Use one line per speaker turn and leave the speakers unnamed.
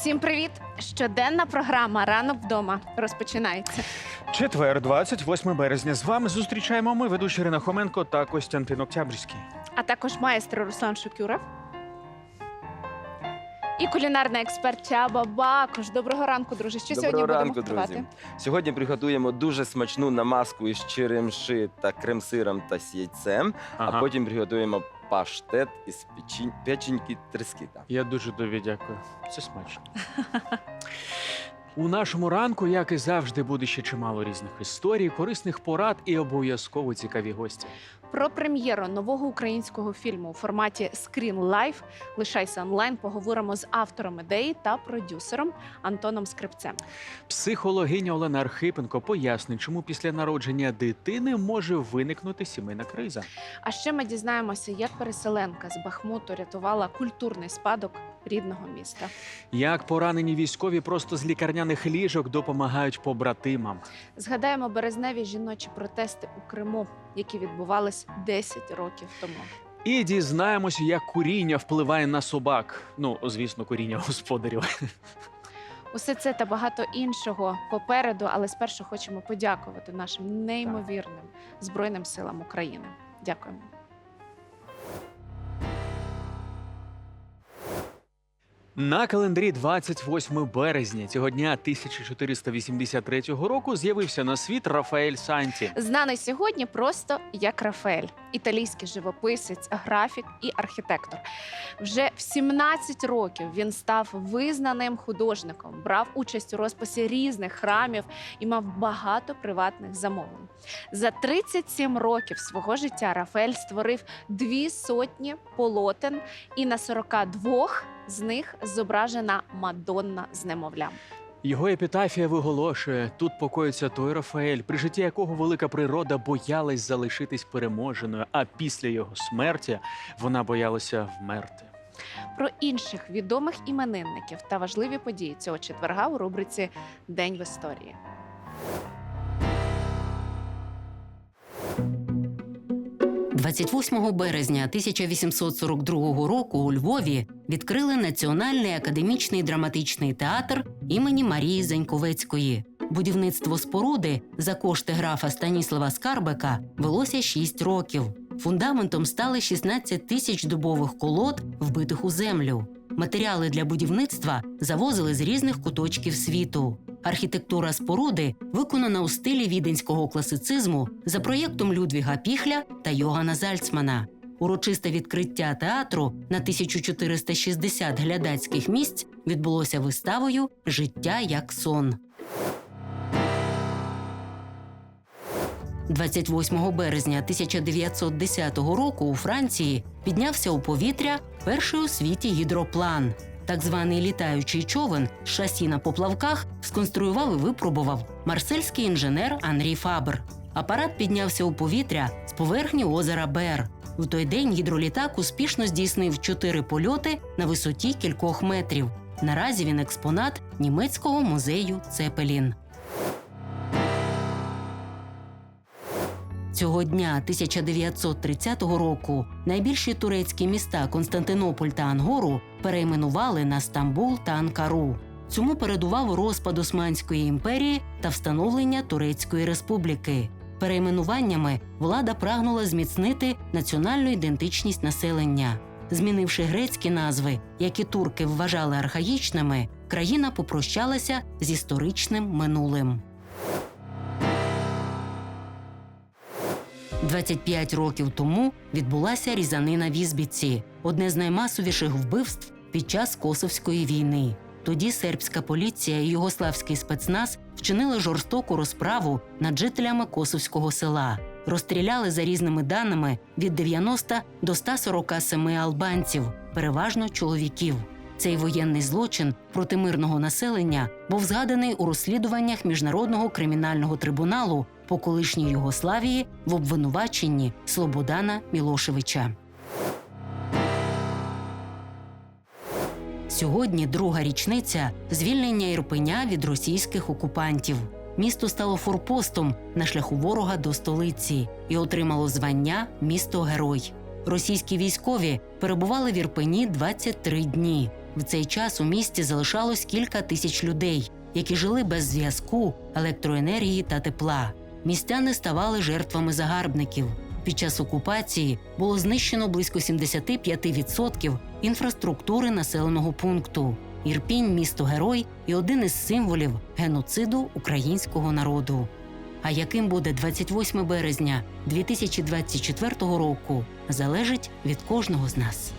Усім привіт! Щоденна програма Ранок вдома розпочинається.
Четвер, 28 березня. З вами зустрічаємо ми, ведучі Ірина Хоменко та Костянтин Октябрьський.
А також маестро Руслан Шукюров. І кулінарний експерт Чаба Бакош. Доброго ранку, друже. Що
Доброго
сьогодні
ранку,
будемо готувати?
друзі. Сьогодні приготуємо дуже смачну намазку із черемши та крем-сиром та з яйцем, а потім приготуємо паштет із печінь... печіньки трескіта.
Я дуже тобі дякую. Це смачно. У нашому ранку, як і завжди, буде ще чимало різних історій, корисних порад і обов'язково цікаві гості.
Про прем'єру нового українського фільму у форматі Screen Life Лишайся онлайн. Поговоримо з автором ідеї та продюсером Антоном Скрипцем.
Психологиня Олена Архипенко пояснить, чому після народження дитини може виникнути сімейна криза.
А ще ми дізнаємося, як переселенка з Бахмуту рятувала культурний спадок рідного міста.
Як поранені військові просто з лікарняних ліжок допомагають побратимам.
Згадаємо березневі жіночі протести у Криму, які відбувались 10 років тому.
І дізнаємося, як куріння впливає на собак. Ну, звісно, куріння господарів.
Усе це та багато іншого попереду, але спершу хочемо подякувати нашим неймовірним збройним силам України. Дякуємо.
На календарі 28 березня цього дня 1483 року з'явився на світ Рафаель Санті.
Знаний сьогодні просто як Рафаель, італійський живописець, графік і архітектор. Вже в 17 років він став визнаним художником, брав участь у розписі різних храмів і мав багато приватних замовлень. За 37 років свого життя Рафаель створив дві сотні полотен, і на 42 з них зображена Мадонна з немовлям.
Його епітафія виголошує: тут покоїться той Рафаель, при житті якого велика природа боялась залишитись переможеною, а після його смерті вона боялася вмерти.
Про інших відомих іменинників та важливі події цього четверга у рубриці День в історії.
– 28 березня 1842 року у Львові відкрили Національний академічний драматичний театр імені Марії Заньковецької. Будівництво споруди за кошти графа Станіслава Скарбека велося 6 років. Фундаментом стали 16 тисяч дубових колод, вбитих у землю. Матеріали для будівництва завозили з різних куточків світу. Архітектура споруди виконана у стилі віденського класицизму за проєктом Людвіга Піхля та Йогана Зальцмана. Урочисте відкриття театру на 1460 глядацьких місць відбулося виставою Життя як сон. 28 березня 1910 року у Франції піднявся у повітря перший у світі гідроплан. Так званий літаючий човен шасі на поплавках сконструював і випробував марсельський інженер Анрі Фабер. Апарат піднявся у повітря з поверхні озера Бер. В той день гідролітак успішно здійснив чотири польоти на висоті кількох метрів. Наразі він експонат німецького музею Цепелін. Цього дня 1930 року найбільші турецькі міста Константинополь та Ангору перейменували на Стамбул та Анкару. Цьому передував розпад Османської імперії та встановлення Турецької республіки. Перейменуваннями влада прагнула зміцнити національну ідентичність населення. Змінивши грецькі назви, які турки вважали архаїчними, країна попрощалася з історичним минулим. 25 років тому відбулася різанина в Ізбіці, одне з наймасовіших вбивств під час Косовської війни. Тоді сербська поліція і югославський спецназ вчинили жорстоку розправу над жителями Косовського села. Розстріляли за різними даними від 90 до 147 албанців, переважно чоловіків. Цей воєнний злочин проти мирного населення був згаданий у розслідуваннях міжнародного кримінального трибуналу по колишній Югославії в обвинуваченні Слободана Мілошевича. Сьогодні друга річниця звільнення Ірпеня від російських окупантів. Місто стало форпостом на шляху ворога до столиці і отримало звання місто Герой. Російські військові перебували в Ірпені 23 дні. В цей час у місті залишалось кілька тисяч людей, які жили без зв'язку, електроенергії та тепла. Містяни ставали жертвами загарбників. Під час окупації було знищено близько 75% інфраструктури населеного пункту. Ірпінь місто герой і один із символів геноциду українського народу. А яким буде 28 березня 2024 року, залежить від кожного з нас.